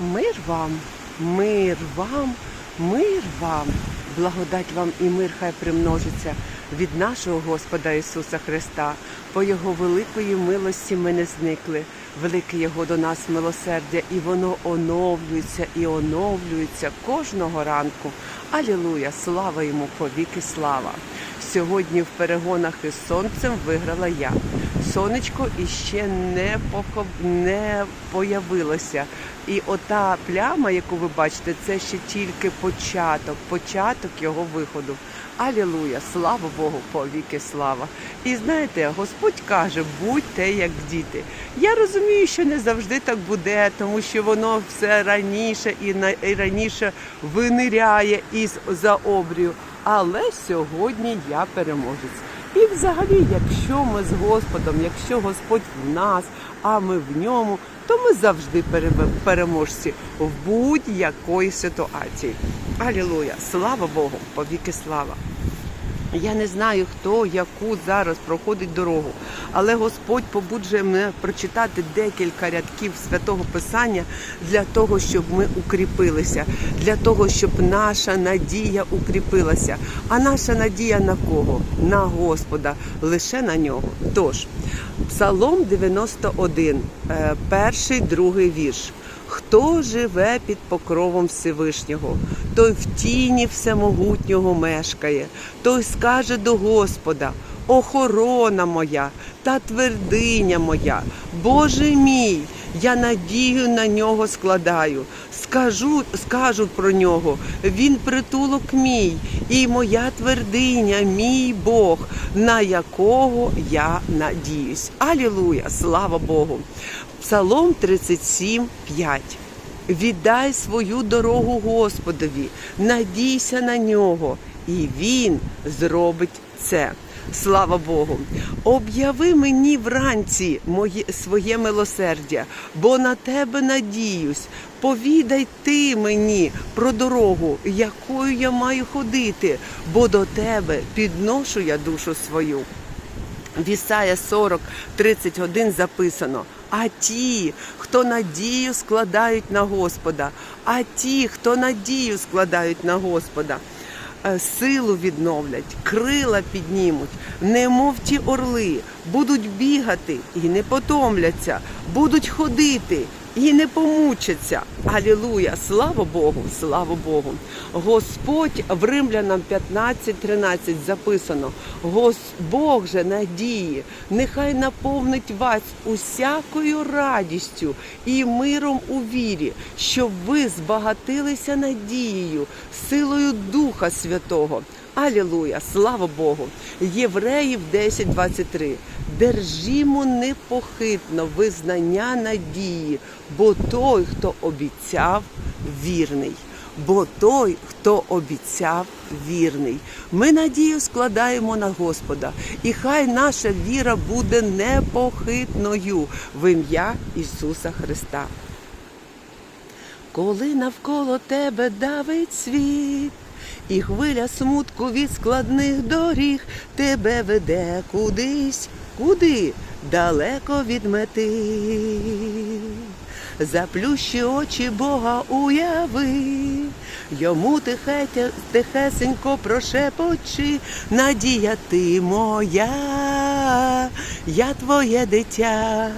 Мир вам, мир вам, мир вам, благодать вам і мир хай примножиться від нашого Господа Ісуса Христа. По Його великої милості ми не зникли. Велике Його до нас милосердя, і воно оновлюється і оновлюється кожного ранку. Алілуя! Слава йому повіки слава! Сьогодні в перегонах із сонцем виграла я. Сонечко іще не поков... не появилося. І ота пляма, яку ви бачите, це ще тільки початок, початок його виходу. Алілуя! Слава Богу, повіки слава! І знаєте, Господь каже, будьте як діти. Я розумію, що не завжди так буде, тому що воно все раніше і, на... і раніше виниряє із за обрію. Але сьогодні я переможець. І взагалі, якщо ми з Господом, якщо Господь в нас, а ми в ньому, то ми завжди переможці в будь-якої ситуації. Алілуя! Слава Богу! Повіки слава! Я не знаю, хто яку зараз проходить дорогу, але Господь побуджує мене прочитати декілька рядків святого Писання для того, щоб ми укріпилися, для того, щоб наша надія укріпилася. А наша надія на кого? На Господа, лише на нього. Тож, Псалом 91, е, перший, другий вірш. Хто живе під покровом Всевишнього, той в тіні всемогутнього мешкає, той скаже до Господа: охорона моя та твердиня моя, Боже мій, я надію на нього складаю. Скажу, скажу про нього, він притулок мій, і моя твердиня, мій Бог, на якого я надіюсь. Алілуя! Слава Богу! Псалом 37, 5. Віддай свою дорогу Господові, надійся на нього, і Він зробить це. Слава Богу! Об'яви мені вранці моє своє милосердя, бо на тебе надіюсь. Повідай ти мені про дорогу, якою я маю ходити, бо до тебе підношу я душу свою. В Ісая 40, 31 записано. А ті, хто надію складають на Господа, а ті, хто надію складають на Господа, е, силу відновлять, крила піднімуть, немов ті орли, будуть бігати і не потомляться, будуть ходити і не помучаться. Алілуя! Слава Богу! Слава Богу! Господь в Римлянам 15.13 записано: Бог же надії, нехай наповнить вас усякою радістю і миром у вірі, щоб ви збагатилися надією, силою Духа Святого. Алілуя, слава Богу! Євреїв 10.23. Держімо непохитно визнання надії, бо той, хто обіцяв, вірний. Бо той, хто обіцяв, вірний. Ми надію складаємо на Господа, і хай наша віра буде непохитною в ім'я Ісуса Христа. Коли навколо тебе давить світ, і хвиля смутку від складних доріг тебе веде кудись, куди далеко від мети. Заплющи очі Бога уяви, йому тихе, тихесенько прошепочи, надія ти моя, я твоє дитя.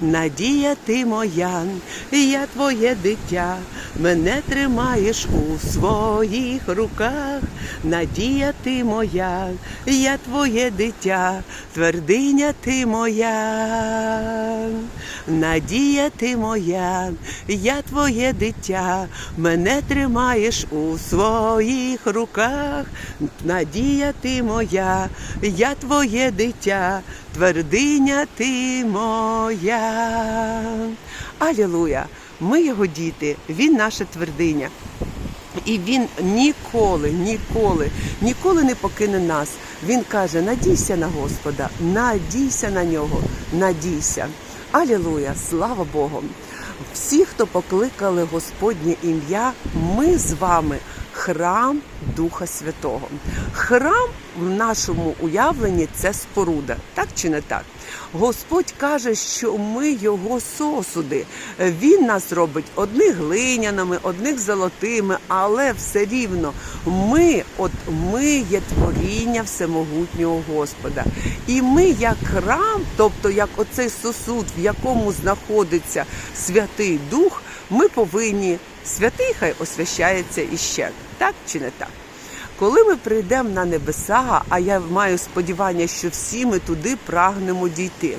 Надія ти моя, я твоє дитя, мене тримаєш у своїх руках. Надія ти моя, я твоє дитя, твердиня ти моя. Надія ти моя, я твоє дитя, мене тримаєш у своїх руках. Надія ти моя, я твоє дитя, твердиня ти моя. Алілуя! Ми його діти, він наша твердиня. І він ніколи, ніколи, ніколи не покине нас. Він каже: надійся на Господа, надійся на нього, надійся. Алілуя! Слава Богу! Всі, хто покликали Господнє ім'я, ми з вами храм Духа Святого. Храм в нашому уявленні це споруда, так чи не так? Господь каже, що ми його сосуди. Він нас робить одних глиняними, одних золотими, але все рівно ми, от ми є творіння всемогутнього Господа. І ми, як храм, тобто як оцей сосуд, в якому знаходиться Святий Дух, ми повинні святий хай освящається іще. Так чи не так? Коли ми прийдемо на небеса, а я маю сподівання, що всі ми туди прагнемо дійти.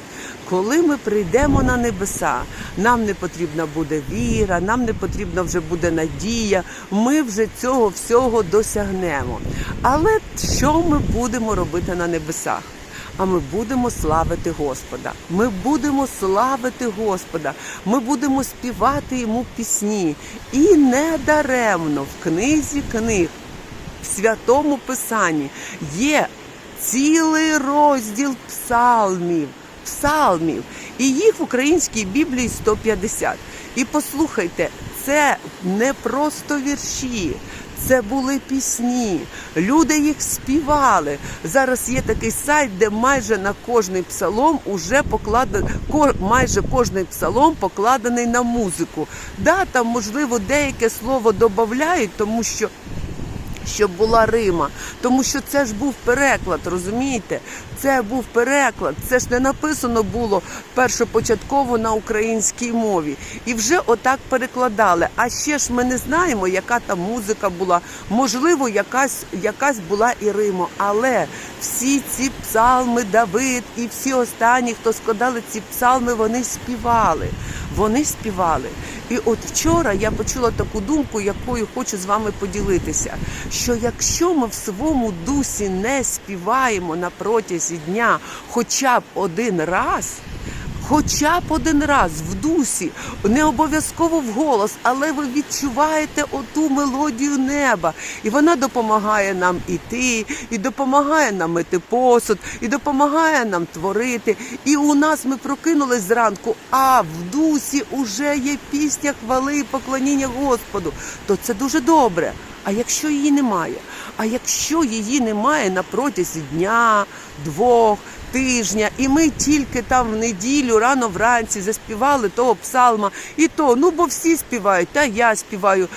Коли ми прийдемо на небеса, нам не потрібна буде віра, нам не потрібна вже буде надія. Ми вже цього всього досягнемо. Але що ми будемо робити на небесах? А ми будемо славити Господа. Ми будемо славити Господа. Ми будемо співати йому пісні. І не даремно в книзі книг в святому писанні є цілий розділ псалмів, псалмів, і їх в українській Біблії 150. І послухайте, це не просто вірші. Це були пісні, люди їх співали. Зараз є такий сайт, де майже на кожний псалом уже покладений, майже кожний псалом покладений на музику. Да, там можливо деяке слово додають, тому що щоб була Рима. Тому що це ж був переклад, розумієте? Це був переклад. Це ж не написано було першопочатково на українській мові. І вже отак перекладали. А ще ж ми не знаємо, яка там музика була. Можливо, якась, якась була і Рима. Але всі ці псалми, Давид і всі останні, хто складали ці псалми, вони співали. Вони співали. І от вчора я почула таку думку, якою хочу з вами поділитися. Що якщо ми в своєму дусі не співаємо на протязі дня хоча б один раз. Хоча б один раз в дусі, не обов'язково в голос, але ви відчуваєте оту мелодію неба, і вона допомагає нам іти, і допомагає нам мити посуд, і допомагає нам творити. І у нас ми прокинулись зранку, а в дусі уже є пісня хвали і поклоніння Господу. То це дуже добре. А якщо її немає? А якщо її немає на протязі дня, двох, тижня, і ми тільки там в неділю, рано вранці заспівали того псалма, і то, ну бо всі співають, та я співаю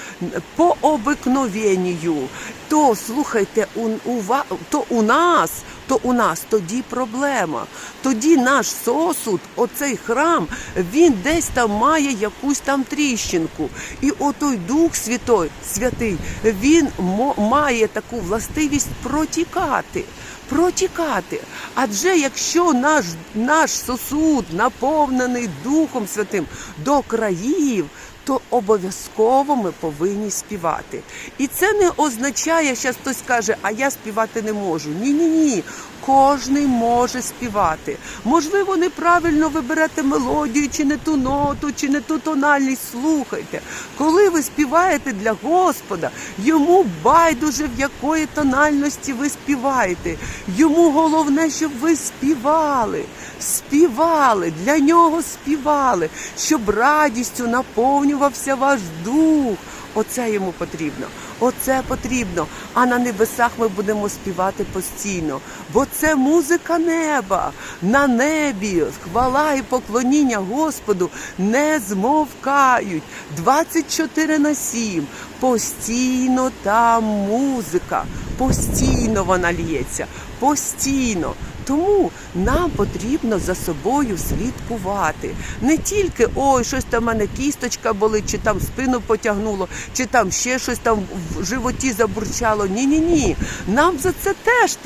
по обикновенню, то слухайте, у, у, то у нас. То у нас тоді проблема. Тоді наш сосуд, оцей храм, він десь там має якусь там тріщинку. І отой Дух Святой, Святий, він має таку властивість протікати. Протікати. Адже якщо наш наш сосуд наповнений Духом Святим до країв, то обов'язково ми повинні співати. І це не означає, що хтось каже, а я співати не можу. Ні, ні, ні. Кожний може співати. Можливо, неправильно ви берете мелодію, чи не ту ноту, чи не ту тональність. Слухайте, коли ви співаєте для Господа, йому байдуже в якої тональності ви співаєте. Йому головне, щоб ви співали. Співали, для нього співали, щоб радістю наповнювався ваш дух. Оце йому потрібно. Оце потрібно. А на небесах ми будемо співати постійно. Бо це музика неба. На небі хвала і поклоніння Господу не змовкають. 24 на 7. Постійно там музика. Постійно вона лється. Постійно. Тому нам потрібно за собою слідкувати. Не тільки ой, щось там в мене кісточка болить, чи там спину потягнуло, чи там ще щось там в животі забурчало. Ні, ні, ні. Нам за це теж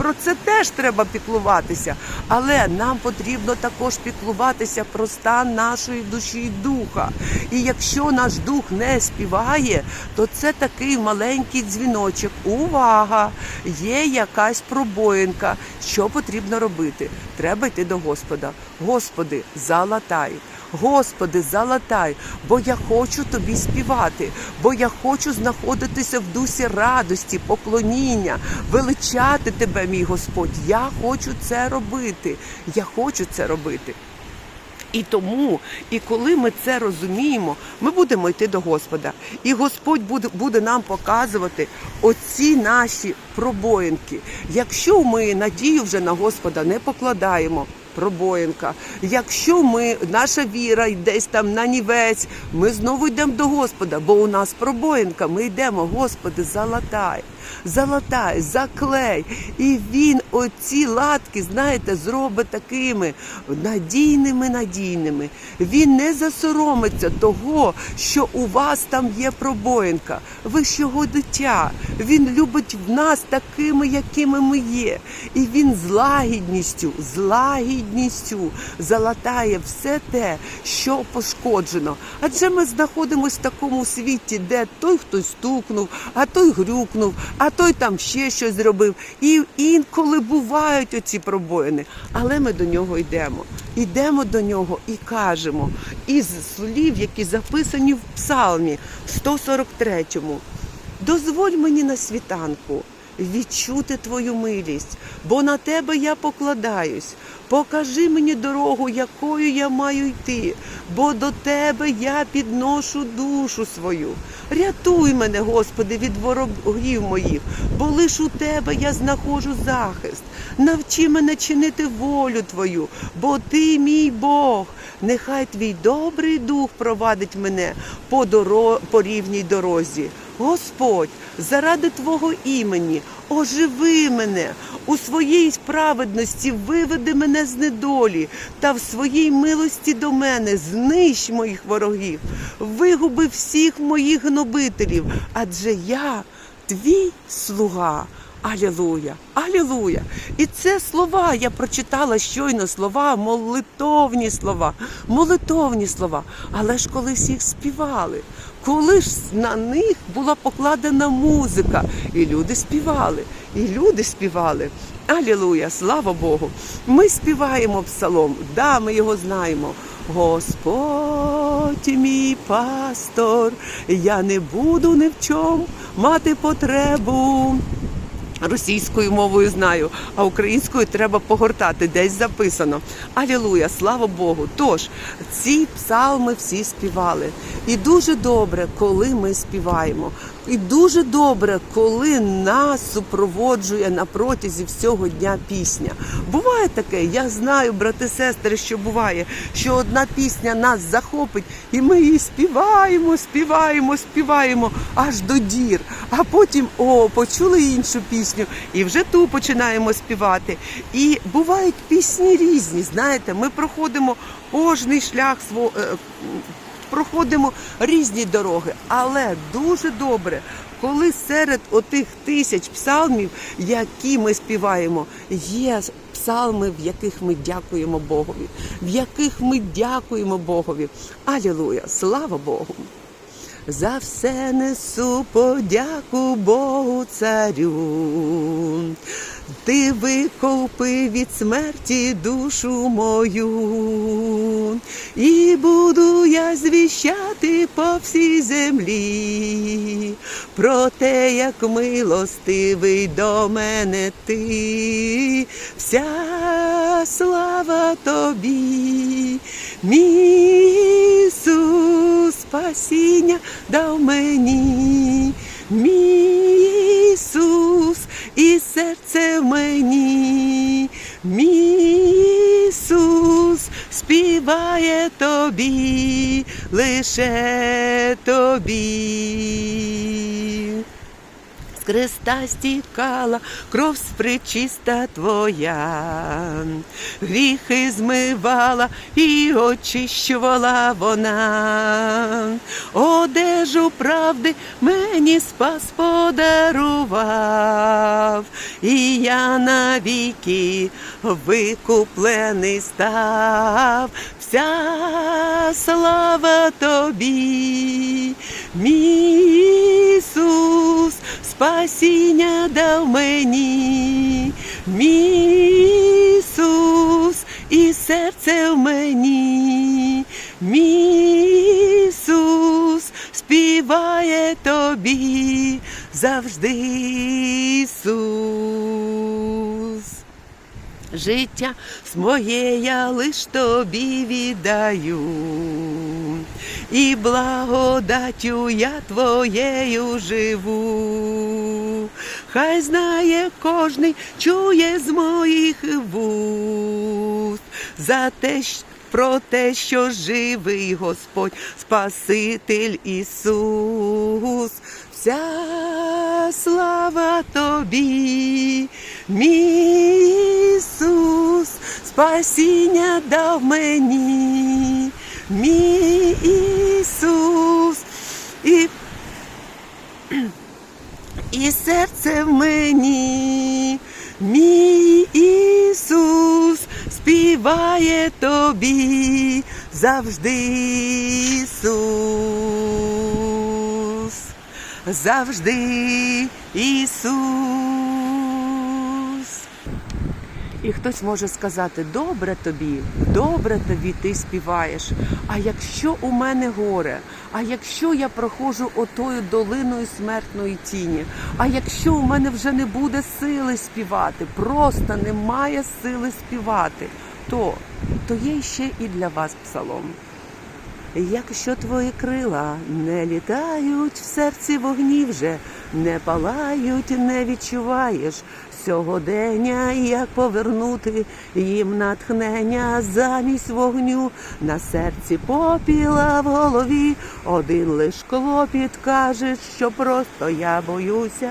про це теж треба піклуватися. Але нам потрібно також піклуватися про стан нашої душі і духа. І якщо наш дух не співає, то це такий маленький дзвіночок. Увага! Є якась пробоїнка. Що потрібно робити? Треба йти до Господа. Господи, залатай. Господи, залатай, бо я хочу тобі співати, бо я хочу знаходитися в дусі радості, поклоніння, величати тебе, мій Господь. Я хочу це робити. Я хочу це робити. І тому, і коли ми це розуміємо, ми будемо йти до Господа. І Господь буде, буде нам показувати оці наші пробоїнки. Якщо ми надію вже на Господа не покладаємо. Пробоїнка. Якщо ми, наша віра десь там на нівець, ми знову йдемо до Господа, бо у нас пробоїнка. Ми йдемо, Господи, залатай, залатай, заклей. І він оці латки, знаєте, зробить такими надійними, надійними. Він не засоромиться того, що у вас там є пробоїнка. Ви ж його дитя. Він любить в нас такими, якими ми є. І він з лагідністю, з лагідністю залатає все те, що пошкоджено. Адже ми знаходимося в такому світі, де той хтось стукнув, а той грюкнув, а той там ще щось зробив. І інколи бувають оці пробоїни, але ми до нього йдемо. Йдемо до нього і кажемо із слів, які записані в псалмі 143-му. Дозволь мені на світанку відчути твою милість, бо на тебе я покладаюсь. Покажи мені дорогу, якою я маю йти, бо до тебе я підношу душу свою. Рятуй мене, Господи, від ворогів моїх, бо лиш у тебе я знаходжу захист. Навчи мене чинити волю Твою, бо Ти мій Бог. Нехай твій добрий дух провадить мене по, доро... по рівній дорозі. Господь, заради Твого імені, оживи мене у своїй справедності, виведи мене з недолі та в своїй милості до мене знищ моїх ворогів, вигуби всіх моїх гнобителів, адже я твій слуга. Алілуя, алілуя. І це слова, я прочитала щойно слова, молитовні слова, молитовні слова. Але ж колись їх співали, коли ж на них була покладена музика, і люди співали, і люди співали. Алілуя, слава Богу. Ми співаємо псалом, да, ми його знаємо. Господь мій пастор, я не буду ні в чому мати потребу. Російською мовою знаю, а українською треба погортати, десь записано. Алілуя, слава Богу. Тож ці псалми всі співали. І дуже добре, коли ми співаємо. І дуже добре, коли нас супроводжує на протязі всього дня пісня. Буває таке, я знаю, брати, сестри, що буває, що одна пісня нас захопить, і ми її співаємо, співаємо, співаємо аж до дір. А потім о, почули іншу пісню, і вже ту починаємо співати. І бувають пісні різні. Знаєте, ми проходимо кожний шлях свого. Проходимо різні дороги, але дуже добре, коли серед отих тисяч псалмів, які ми співаємо, є псалми, в яких ми дякуємо Богові, в яких ми дякуємо Богові. Алілуя! Слава Богу! За все несу подяку Богу царю. Ти викупив від смерті душу мою, і буду я звіщати по всій землі, про те, як милостивий до мене ти, вся слава тобі, мій Ісус, спасіння дав мені, мій Ісус, і серце в мені, мій Ісус співає тобі, лише тобі. З креста стікала кров спричиста твоя, гріхи змивала і очищувала вона, одежу правди мені спас подарував, і я навіки викуплений став, вся слава тобі, мій Ісус, спасіння дав мені, мій Ісус, і серце в мені, мій Ісус, співає тобі. Завжди Ісус. Життя своє я лиш тобі віддаю, і благодаттю я твоєю живу. Хай знає кожний, чує з моїх вуст за те, про те, що живий Господь, Спаситель Ісус. Вся слава тобі, мій Ісус, спасіння дав мені, мій Ісус, і, і серце в мені, мій Ісус, співає тобі завжди Ісус завжди Ісус. І хтось може сказати, добре тобі, добре тобі ти співаєш. А якщо у мене горе, а якщо я проходжу отою долиною смертної тіні, а якщо у мене вже не буде сили співати, просто немає сили співати, то, то є ще і для вас псалом. Якщо твої крила не літають, в серці вогні вже не палають, не відчуваєш сьогодення, як повернути їм натхнення замість вогню. На серці попіла в голові. Один лиш клопіт каже, що просто я боюся,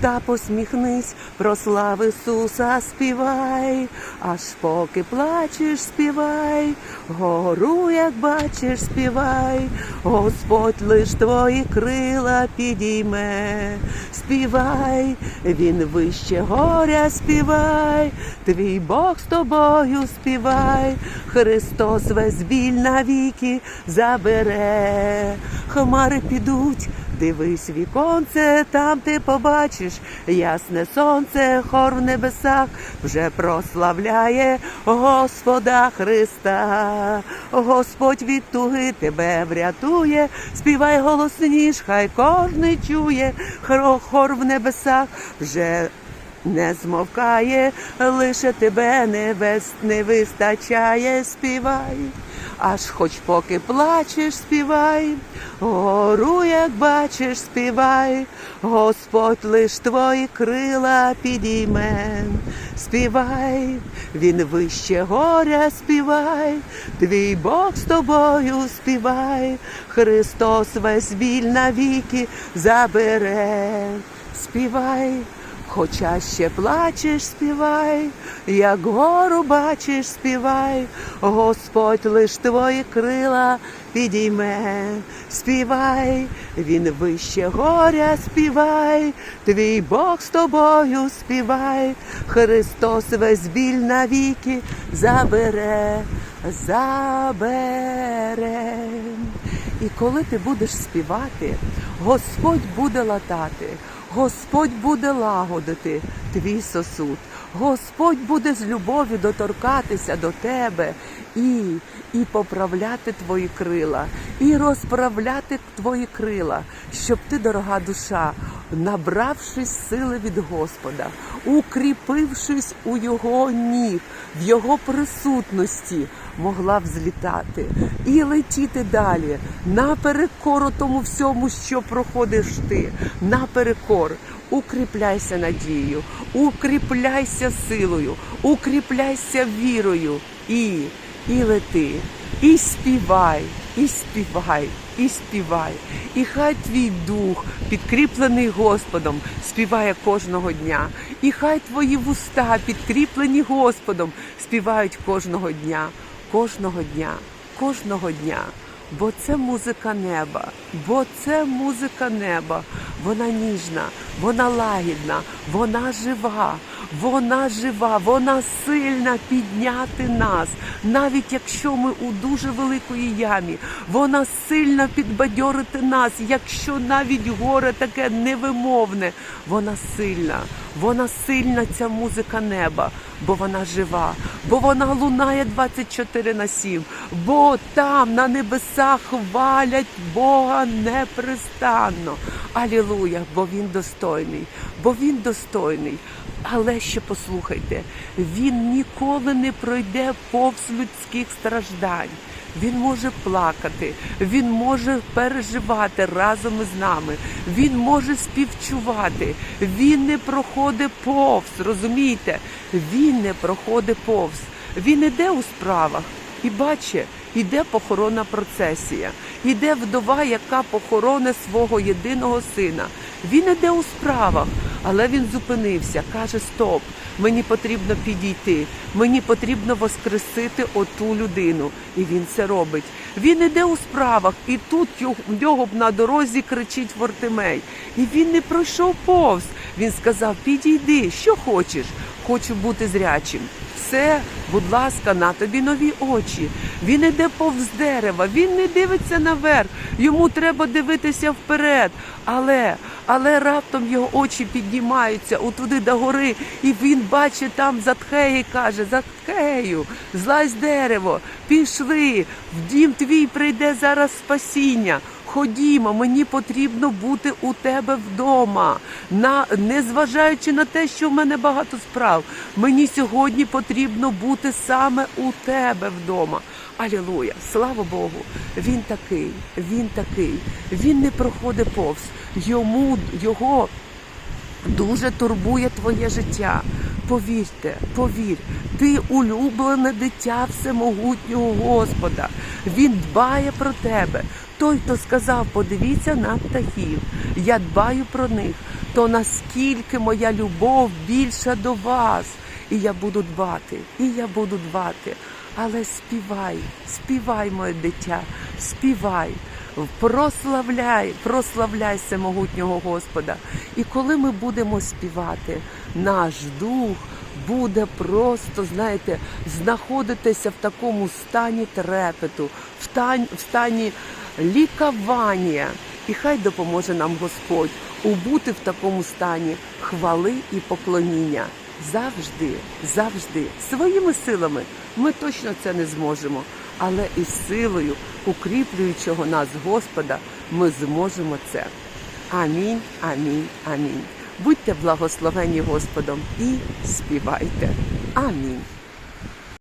та посміхнись, про слав Ісуса співай, аж поки плачеш, співай, гору, як бачиш, співай, Господь лиш твої крила підійме, співай, він вище горя співай, твій Бог з тобою співай, Христос весь біль навіки забере, хмари підуть. Дивись віконце, там ти побачиш ясне сонце, хор в небесах вже прославляє Господа Христа. Господь від туги тебе врятує, співай голосніш, хай кожний чує, хор в небесах вже не змовкає, лише тебе небес не вистачає, співай. Аж хоч поки плачеш, співай, гору, як бачиш, співай, Господь лиш твої крила підійме, співай, він вище горя співай, твій Бог з тобою співай, Христос весь біль навіки забере, співай. Хоча ще плачеш, співай, як гору бачиш, співай, Господь лиш твої крила підійме, співай, він вище горя співай, твій Бог з тобою співай, Христос весь біль навіки забере, забере. І коли ти будеш співати, Господь буде латати. Господь буде лагодити твій сосуд. Господь буде з любов'ю доторкатися до тебе і, і поправляти твої крила, і розправляти твої крила, щоб ти, дорога душа, набравшись сили від Господа, укріпившись у Його ніг, в Його присутності, могла взлітати і летіти далі. Наперекор тому всьому, що проходиш ти, наперекор. Укріпляйся надією, укріпляйся силою, укріпляйся вірою. І, і лети, і співай, і співай, і співай. І хай твій дух, підкріплений Господом, співає кожного дня. І хай твої вуста, підкріплені Господом, співають кожного дня, кожного дня, кожного дня. Бо це музика неба, бо це музика неба. Вона ніжна, вона лагідна, вона жива, вона жива, вона сильна підняти нас, навіть якщо ми у дуже великої ямі. Вона сильна підбадьорити нас, якщо навіть горе таке невимовне. Вона сильна, вона сильна, ця музика неба, бо вона жива, бо вона лунає 24 на 7, бо там на небесах хвалять Бога непрестанно. Алілуя, бо він достойний, бо він достойний. Але ще послухайте, він ніколи не пройде повз людських страждань. Він може плакати, він може переживати разом із нами, він може співчувати, він не проходить повз, розумієте? Він не проходить повз. Він іде у справах і бачить, іде похоронна процесія, іде вдова, яка похороне свого єдиного сина. Він іде у справах, але він зупинився, каже: Стоп, мені потрібно підійти, мені потрібно воскресити оту людину. І він це робить. Він іде у справах, і тут його- б на дорозі кричить Вортимей. І він не пройшов повз. Він сказав: Підійди, що хочеш, хочу бути зрячим. Все, будь ласка, на тобі нові очі. Він іде повз дерева, він не дивиться наверх. Йому треба дивитися вперед. Але, але раптом його очі піднімаються отуди до гори, і він бачить там Затхеї, каже: Затхею, злазь дерево, пішли, в дім твій прийде зараз спасіння. Ходімо, мені потрібно бути у тебе вдома. На, незважаючи на те, що в мене багато справ, мені сьогодні потрібно бути саме у тебе вдома. Алілуя! Слава Богу! Він такий, він такий, він не проходить повз. Йому його дуже турбує твоє життя. Повірте, повір, ти улюблене дитя всемогутнього Господа. Він дбає про тебе. Той, хто сказав, подивіться на птахів, я дбаю про них, то наскільки моя любов більша до вас, і я буду дбати, і я буду дбати. Але співай, співай, моє дитя, співай, прославляй, прославляй всемогутнього Господа. І коли ми будемо співати, наш дух буде просто, знаєте, знаходитися в такому стані трепету, в стані лікування. І хай допоможе нам Господь убути в такому стані хвали і поклоніння. Завжди, завжди, своїми силами ми точно це не зможемо, але і силою укріплюючого нас Господа ми зможемо це. Амінь, амінь, амінь. Будьте благословені Господом і співайте. Амінь.